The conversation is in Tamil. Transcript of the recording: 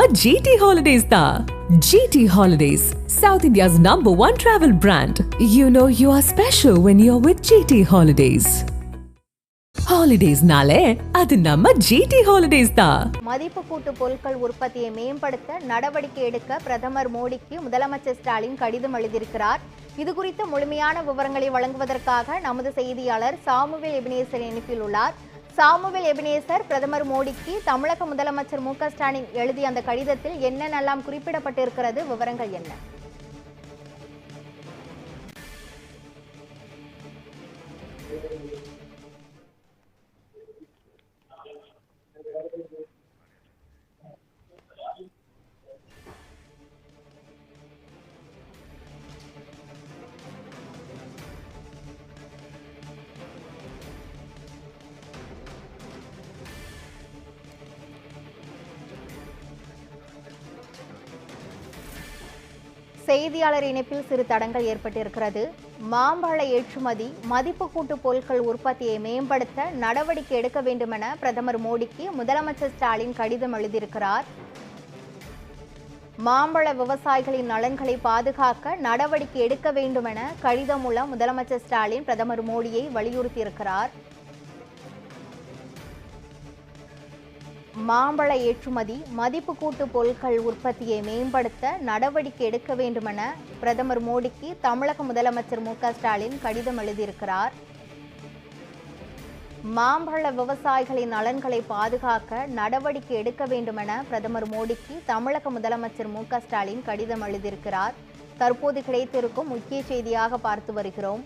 நம்ம ஜிடி ஹாலிடேஸ் தான். GT holidays south India's number one travel brand you know you are special when you are with GT holidays ஹாலிடேஸ்னாலே அது நம்ம ஜிடி ஹாலிடேஸ் தான். மதிப்பு கூட்டு பொருட்கள் உற்பத்தியை மேம்படுத்த நடவடிக்கை எடுக்க பிரதமர் மோடிக்கு முதலமைச்சர் ஸ்டாலின் கடிதம் எழுதியிருக்கிறார். இது குறித்த முழுமையான விவரங்களை வழங்குவதற்காக நமது செய்தியாளர் சாமுவேல் எபினேசர் இணைப்பில் உள்ளார். சாமுவேல் எபினேசர் பிரதமர் மோடிக்கு தமிழக முதலமைச்சர் மு ஸ்டாலின் எழுதிய அந்த கடிதத்தில் என்னென்னலாம் குறிப்பிடப்பட்டிருக்கிறது விவரங்கள் என்ன? செய்தியாளர் இணைப்பில் சிறு தடங்கள் ஏற்பட்டிருக்கிறது. மாம்பழ ஏற்றுமதி மதிப்பு கூட்டு பொருட்கள் உற்பத்தியை மேம்படுத்த நடவடிக்கை எடுக்க வேண்டுமென பிரதமர் மோடிக்கு முதலமைச்சர் ஸ்டாலின் கடிதம் எழுதியிருக்கிறார். மாம்பழ விவசாயிகளின் நலன்களை பாதுகாக்க நடவடிக்கை எடுக்க வேண்டுமென கடிதம் மூலம் முதலமைச்சர் ஸ்டாலின் பிரதமர் மோடியை வலியுறுத்தியிருக்கிறார். மாம்பழ ஏற்றுமதி மதிப்பு கூட்டு பொருட்கள் உற்பத்தியை மேம்படுத்த நடவடிக்கை எடுக்க வேண்டுமென பிரதமர் மோடிக்கு தமிழக முதலமைச்சர் மு ஸ்டாலின் கடிதம் எழுதியிருக்கிறார். மாம்பழ விவசாயிகளின் நலன்களை பாதுகாக்க நடவடிக்கை எடுக்க வேண்டுமென பிரதமர் மோடிக்கு தமிழக முதலமைச்சர் மு ஸ்டாலின் கடிதம் எழுதியிருக்கிறார். தற்போது கிடைத்திருக்கும் முக்கிய செய்தியாக பார்த்து வருகிறோம்.